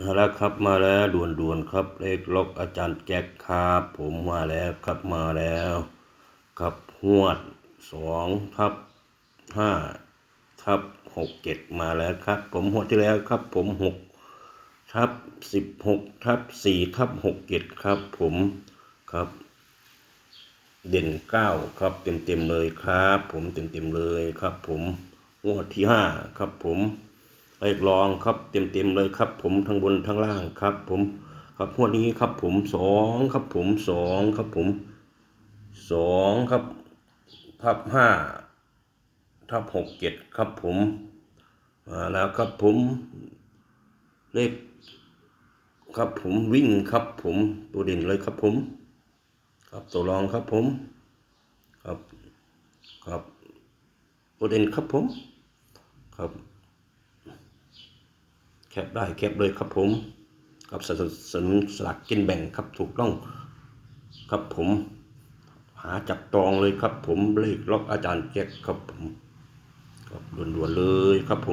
มาแล้วครับมาแล้วด่วนด่วนๆครับเลขล็อกอาจารย์แจ็คครับผมมาแล้วครับมาแล้วครับหวดสองทับห้าทับหกเจ็ดมาแล้วครับ ผมหวดที่แล้วครับ ผมหกทับสิบหกทับสี่ทับหกเจ็ดครับ ผมครับ เด่นเก้าครับเต็มเต็มเลยครับ ผมเต็มเต็มเลยครับ ผมงวดที่ห้าครับผม เลองครับเต็มเต็มๆเลยครับ ผมทั้งบนทั้งล่างครับ ผมครับงวดนี้ครับผมสองครับผมสองครับผมสองครับ ทับห้าทับหกเจ็ดครับผมมาแล้วครับผมเลขครับผมวิ่งครับผมตัวเด่นเลยครับผม ครับตัวรองครับผม ครับครับตัวเด่นครับผม ครับ แคปได้แคปเลยครับผมกับสนับสนุนสลากกินแบ่งครับถูกต้องครับผม หาจับตองเลยครับผมเลขล็อกอาจารย์แจ็คครับผมครับด่วนๆเลยครับผม